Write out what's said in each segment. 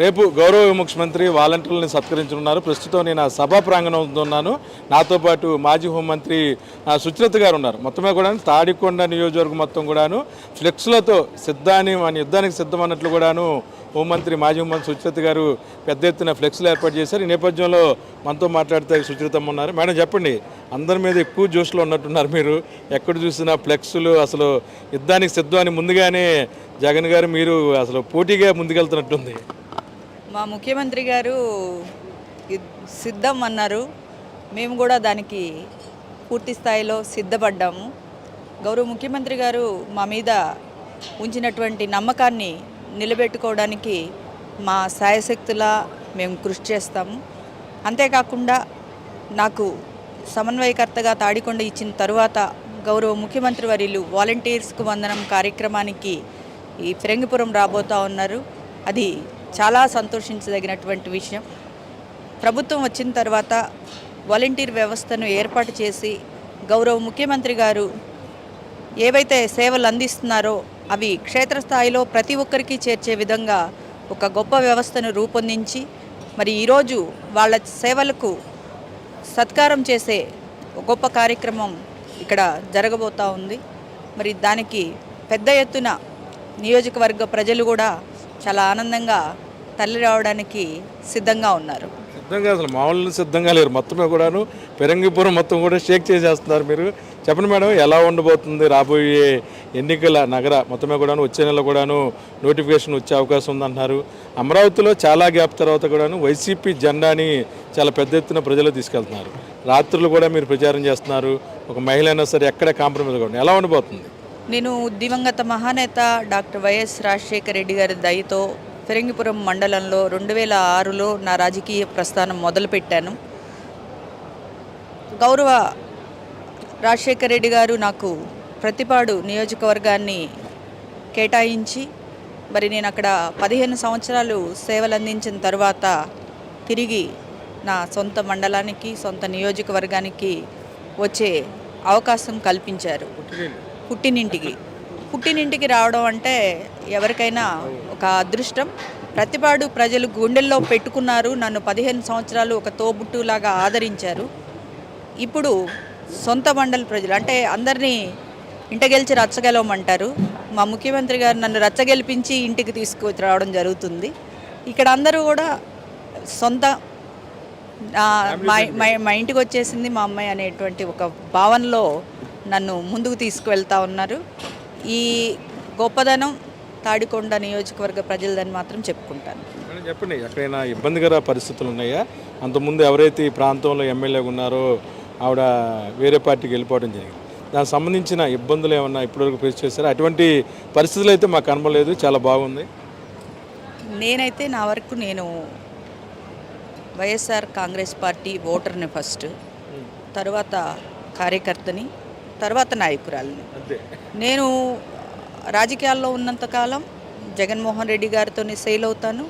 రేపు గౌరవ ముఖ్యమంత్రి వాలంటీర్లను సత్కరించనున్నారు. ప్రస్తుతం నేను ఆ సభా ప్రాంగణంలో ఉన్నాను. నాతో పాటు మాజీ హోంమంత్రి సుచరిత గారు ఉన్నారు. మొత్తమే కూడా తాడికొండ నియోజకవర్గం మొత్తం కూడాను. ఫ్లెక్స్లతో సిద్ధాన్ని మన యుద్ధానికి సిద్ధం అన్నట్లు కూడాను హోంమంత్రి మాజీ హోంమంత్రి సుచరిత గారు పెద్ద ఎత్తున ఫ్లెక్స్లు ఏర్పాటు చేశారు. ఈ నేపథ్యంలో మనతో మాట్లాడితే సుచరితమ్మ ఉన్నారు. మేడం చెప్పండి. అందరి మీద ఎక్కువ జోష్లో ఉన్నట్టున్నారు మీరు. ఎక్కడ చూసినా ఫ్లెక్స్లు అసలు యుద్ధానికి సిద్ధం అని ముందుగానే జగన్ గారు మీరు అసలు పోటీగా ముందుకెళ్తున్నట్టుంది. మా ముఖ్యమంత్రి గారు సిద్ధం అన్నారు. మేము కూడా దానికి పూర్తి స్థాయిలో సిద్ధపడ్డాము. గౌరవ ముఖ్యమంత్రి గారు మా మీద ఉంచినటువంటి నమ్మకాన్ని నిలబెట్టుకోవడానికి మా సాయశక్తులా మేము కృషి చేస్తాము. అంతేకాకుండా నాకు సమన్వయకర్తగా తాడికొండ ఇచ్చిన తరువాత గౌరవ ముఖ్యమంత్రి వర్యులు వాలంటీర్స్కు వందనం కార్యక్రమానికి ఈ ఫిరంగిపురం రాబోతా ఉన్నారు. అది చాలా సంతోషించదగినటువంటి విషయం. ప్రభుత్వం వచ్చిన తర్వాత వాలంటీర్ వ్యవస్థను ఏర్పాటు చేసి గౌరవ ముఖ్యమంత్రి గారు ఏవైతే సేవలు అందిస్తున్నారో అవి క్షేత్రస్థాయిలో ప్రతి ఒక్కరికి చేర్చే విధంగా ఒక గొప్ప వ్యవస్థను రూపొందించి మరి ఈరోజు వాళ్ళ సేవలకు సత్కారం చేసే ఒక గొప్ప కార్యక్రమం ఇక్కడ జరగబోతా ఉంది. మరి దానికి పెద్ద ఎత్తున నియోజకవర్గ ప్రజలు కూడా చాలా ఆనందంగా తల్లి రావడానికి సిద్ధంగా ఉన్నారు. సిద్ధంగా అసలు మామూలు సిద్ధంగా లేరు. మొత్తమే కూడాను పెరంగిపురం మొత్తం కూడా షేక్ చేసేస్తున్నారు మీరు. చెప్పండి మేడం ఎలా ఉండబోతుంది రాబోయే ఎన్నికల నగర? మొత్తమే కూడాను వచ్చే నెల కూడాను నోటిఫికేషన్ వచ్చే అవకాశం ఉందంటున్నారు. అమరావతిలో చాలా గ్యాప్ తర్వాత కూడాను వైసీపీ జెండాని చాలా పెద్ద ఎత్తున ప్రజలు తీసుకెళ్తున్నారు. రాత్రులు కూడా మీరు ప్రచారం చేస్తున్నారు. ఒక మహిళ అయినా సరే ఎక్కడ కాంప్రమైజ్ కూడా ఎలా ఉండబోతుంది? నేను దివంగత మహానేత డాక్టర్ వైఎస్ రాజశేఖర రెడ్డి గారి దయతో ఫిరంగిపురం మండలంలో రెండు వేల ఆరులో నా రాజకీయ ప్రస్థానం మొదలుపెట్టాను. గౌరవ రాజశేఖర రెడ్డి గారు నాకు ప్రతిపాడు నియోజకవర్గాన్ని కేటాయించి మరి నేను అక్కడ పదిహేను సంవత్సరాలు సేవలు అందించిన తర్వాత తిరిగి నా సొంత మండలానికి సొంత నియోజకవర్గానికి వచ్చే అవకాశం కల్పించారు. పుట్టినింటికి. పుట్టినింటికి రావడం అంటే ఎవరికైనా ఒక అదృష్టం. ప్రతిపాడు ప్రజలు గుండెల్లో పెట్టుకున్నారు. నన్ను పదిహేను సంవత్సరాలు ఒక తోబుట్టులాగా ఆదరించారు. ఇప్పుడు సొంత మండలి ప్రజలు అంటే అందరినీ ఇంట గెలిచి రచ్చగెలవమంటారు. మా ముఖ్యమంత్రి గారు నన్ను రచ్చగెలిపించి ఇంటికి తీసుకువచ్చి రావడం జరుగుతుంది. ఇక్కడ అందరూ కూడా సొంత మా మా- మా ఇంటికి వచ్చేసింది మా అమ్మాయి అనేటువంటి ఒక భావనలో నన్ను ముందుకు తీసుకువెళ్తా ఉన్నారు. ఈ గొప్పదనం తాడికొండ నియోజకవర్గ ప్రజలదని మాత్రం చెప్పుకుంటాను. చెప్పండి ఎక్కడైనా ఇబ్బందికర పరిస్థితులు ఉన్నాయా? అంతకుముందు ఎవరైతే ఈ ప్రాంతంలో ఎమ్మెల్యేగా ఉన్నారో ఆవిడ వేరే పార్టీకి వెళ్ళిపోవడం జరిగింది. దానికి సంబంధించిన ఇబ్బందులు ఏమన్నా ఇప్పటివరకు ఫేస్ చేశారా? అటువంటి పరిస్థితులు అయితే మాకు కనబడలేదు చాలా బాగుంది. నేనైతే నా వరకు నేను వైఎస్ఆర్ కాంగ్రెస్ పార్టీ ఓటర్ని ఫస్ట్ తర్వాత కార్యకర్తని తర్వాత నాయకురాలిని. నేను రాజకీయాల్లో ఉన్నంతకాలం జగన్మోహన్ రెడ్డి గారితోనే సెయిల్ అవుతాను.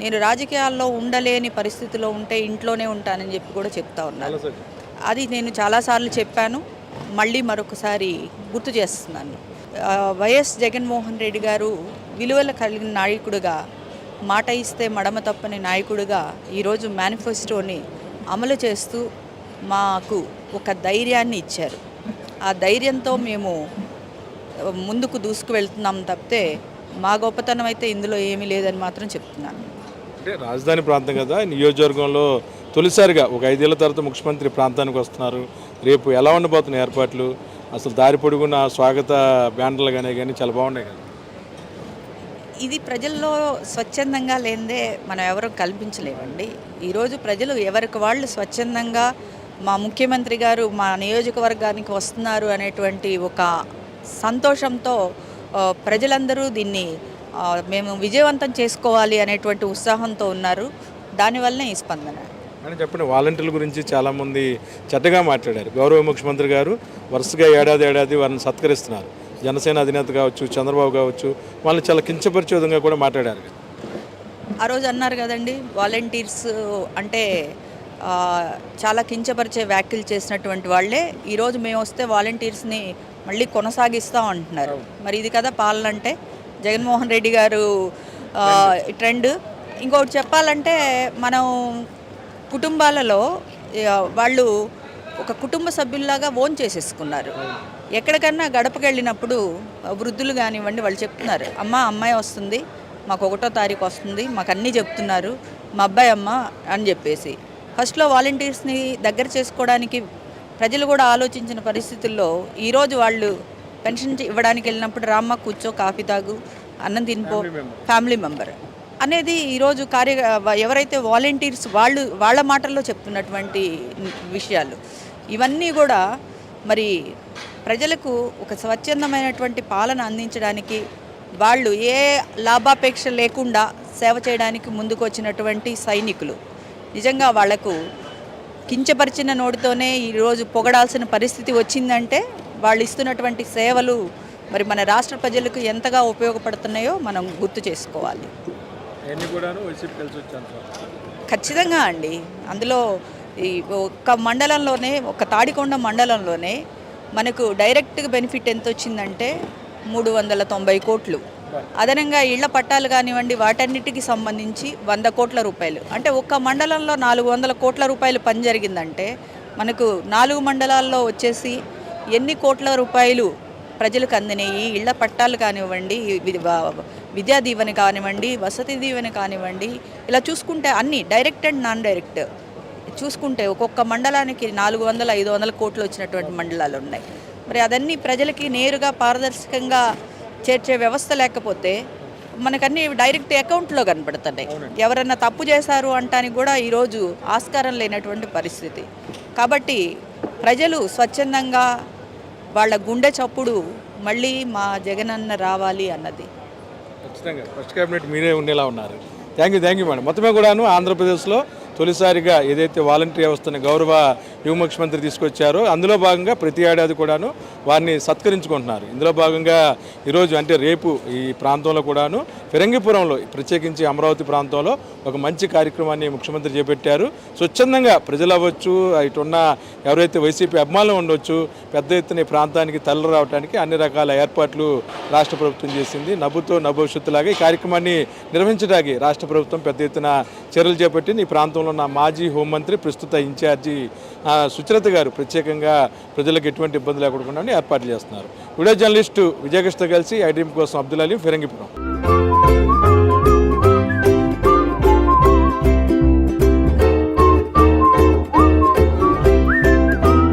నేను రాజకీయాల్లో ఉండలేని పరిస్థితిలో ఉంటే ఇంట్లోనే ఉంటానని చెప్పి కూడా చెప్తా ఉన్నాను అది నేను చాలాసార్లు చెప్పాను. మళ్ళీ మరొకసారి గుర్తు చేస్తున్నాను. వైఎస్ జగన్మోహన్ రెడ్డి గారు విలువలు కలిగిన నాయకుడిగా మాట ఇస్తే మడమ తప్పని నాయకుడిగా ఈరోజు మేనిఫెస్టోని అమలు చేస్తూ మాకు ఒక ధైర్యాన్ని ఇచ్చారు. ఆ ధైర్యంతో మేము ముందుకు దూసుకు వెళ్తున్నాం తప్పితే మా గొప్పతనం అయితే ఇందులో ఏమీ లేదని మాత్రం చెప్తున్నాను. అంటే రాజధాని ప్రాంతం కదా నియోజకవర్గంలో తొలిసారిగా ఒక ఐదేళ్ళ తర్వాత ముఖ్యమంత్రి ప్రాంతానికి వస్తున్నారు. రేపు ఎలా ఉండబోతున్నాయి ఏర్పాట్లు? అసలు దారి పొడుగున స్వాగత బ్యానర్లు కానీ కానీ చాలా బాగున్నాయి కదా. ఇది ప్రజల్లో స్వచ్ఛందంగా లేనిదే మనం ఎవరు కల్పించలేమండి. ఈరోజు ప్రజలు ఎవరికి వాళ్ళు స్వచ్ఛందంగా మా ముఖ్యమంత్రి గారు మా నియోజకవర్గానికి వస్తున్నారు అనేటువంటి ఒక సంతోషంతో ప్రజలందరూ దీన్ని మేము విజయవంతం చేసుకోవాలి అనేటువంటి ఉత్సాహంతో ఉన్నారు. దానివల్లనే ఈ స్పందన. అని చెప్పండి వాలంటీర్ల గురించి చాలామంది చెడ్డగా మాట్లాడారు. గౌరవ ముఖ్యమంత్రి గారు వరుసగా ఏడాది ఏడాది వారిని సత్కరిస్తున్నారు. జనసేన అధినేత కావచ్చు చంద్రబాబు కావచ్చు వాళ్ళని చాలా కించపరిచే విధంగా కూడా మాట్లాడారు. ఆ రోజు అన్నారు కదండి వాలంటీర్స్ అంటే చాలా కించపరిచే వ్యాఖ్యలు చేసినటువంటి వాళ్ళే. ఈరోజు మేము వస్తే వాలంటీర్స్ని మళ్ళీ కొనసాగిస్తాం అంటున్నారు. మరి ఇది కదా పాలన అంటే జగన్మోహన్ రెడ్డి గారు ట్రెండ్. ఇంకొకటి చెప్పాలంటే మనం కుటుంబాలలో వాళ్ళు ఒక కుటుంబ సభ్యుల్లాగా ఓన్ చేసేసుకున్నారు. ఎక్కడికన్నా గడపకి వెళ్ళినప్పుడు వృద్ధులు కానివ్వండి వాళ్ళు చెప్తున్నారు అమ్మ అమ్మాయి వస్తుంది మాకు ఒకటో తారీఖు వస్తుంది మాకు అన్నీ చెప్తున్నారు మా అబ్బాయి అమ్మ అని చెప్పేసి. ఫస్ట్లో వాలంటీర్స్ని దగ్గర చేసుకోవడానికి ప్రజలు కూడా ఆలోచించిన పరిస్థితుల్లో ఈరోజు వాళ్ళు పెన్షన్ ఇవ్వడానికి వెళ్ళినప్పుడు రామ్మ కూర్చో కాఫీ తాగు అన్నం తినిపో ఫ్యామిలీ మెంబర్ అనేది ఈరోజు కార్య ఎవరైతే వాలంటీర్స్ వాళ్ళు వాళ్ళ మాటల్లో చెప్తున్నటువంటి విషయాలు. ఇవన్నీ కూడా మరి ప్రజలకు ఒక స్వచ్ఛందమైనటువంటి పాలన అందించడానికి వాళ్ళు ఏ లాభాపేక్ష లేకుండా సేవ చేయడానికి ముందుకు వచ్చినటువంటి సైనికులు. నిజంగా వాళ్ళకు కించపరిచిన నోటితోనే ఈరోజు పొగడాల్సిన పరిస్థితి వచ్చిందంటే వాళ్ళు ఇస్తున్నటువంటి సేవలు మరి మన రాష్ట్ర ప్రజలకు ఎంతగా ఉపయోగపడుతున్నాయో మనం గుర్తు చేసుకోవాలి. ఖచ్చితంగా అండి. అందులో ఈ ఒక్క మండలంలోనే ఒక తాడికొండ మండలంలోనే మనకు డైరెక్ట్గా బెనిఫిట్ ఎంత వచ్చిందంటే మూడు వందల తొంభై కోట్లు. అదనంగా ఇళ్ళ పట్టాలు కానివ్వండి వాటన్నిటికి సంబంధించి వంద కోట్ల రూపాయలు. అంటే ఒక్క మండలంలో నాలుగు వందల కోట్ల రూపాయలు పని జరిగిందంటే మనకు నాలుగు మండలాల్లో వచ్చేసి ఎన్ని కోట్ల రూపాయలు ప్రజలకు అందినాయి? ఇళ్ళ పట్టాలు కానివ్వండి విద్యా దీవెన కానివ్వండి వసతి దీవెన కానివ్వండి ఇలా చూసుకుంటే అన్నీ డైరెక్ట్ అండ్ నాన్ డైరెక్ట్. చూసుకుంటే ఒక్కొక్క మండలానికి నాలుగు వందల ఐదు వందల కోట్లు వచ్చినటువంటి మండలాలు ఉన్నాయి. మరి అదన్నీ ప్రజలకి నేరుగా పారదర్శకంగా చేర్చే వ్యవస్థ లేకపోతే మనకన్నీ డైరెక్ట్ అకౌంట్లో కనపడుతున్నాయి ఎవరన్నా తప్పు చేశారు అంటానికి కూడా ఈరోజు ఆస్కారం లేనటువంటి పరిస్థితి. కాబట్టి ప్రజలు స్వచ్ఛందంగా వాళ్ళ గుండె చప్పుడు మళ్ళీ మా జగనన్న రావాలి అన్నది. ఖచ్చితంగా. ఫస్ట్ క్యాబినెట్ మీరే ఉండేలా ఉన్నారు. Thank you thank you madam. మొత్తమే కూడాను ఆంధ్రప్రదేశ్లో తొలిసారిగా ఏదైతే వాలంటీర్ వ్యవస్థను గౌరవ యువ ముఖ్యమంత్రి తీసుకొచ్చారో. అందులో భాగంగా ప్రతి ఏడాది కూడాను వారిని సత్కరించుకుంటున్నారు. ఇందులో భాగంగా ఈరోజు అంటే రేపు ఈ ప్రాంతంలో కూడాను ఫిరంగిపురంలో ప్రత్యేకించి అమరావతి ప్రాంతంలో ఒక మంచి కార్యక్రమాన్ని ముఖ్యమంత్రి చేపట్టారు. స్వచ్ఛందంగా ప్రజలు అవ్వచ్చు ఇటున్న ఎవరైతే వైసీపీ అభిమానులు ఉండొచ్చు పెద్ద ఎత్తున ఈ ప్రాంతానికి తరలి రావడానికి అన్ని రకాల ఏర్పాట్లు రాష్ట్ర ప్రభుత్వం చేసింది. నవ్వుతో నభవిష్యత్తులాగా ఈ కార్యక్రమాన్ని నిర్వహించడానికి రాష్ట్ర ప్రభుత్వం పెద్ద ఎత్తున చర్యలు చేపట్టింది. ఈ ప్రాంతంలో ఉన్న మాజీ హోంమంత్రి ప్రస్తుత ఇన్ఛార్జి సుచరిత గారు ప్రత్యేకంగా ప్రజలకు ఎటువంటి ఇబ్బంది లేకుండా ఏర్పాట్లు చేస్తున్నారు. వీడియో జర్నలిస్టు విజయకృష్ణ కలిసి ఐడ్రీమ్ కోసం అబ్దుల్ అలీ ఫిరంగిపురం.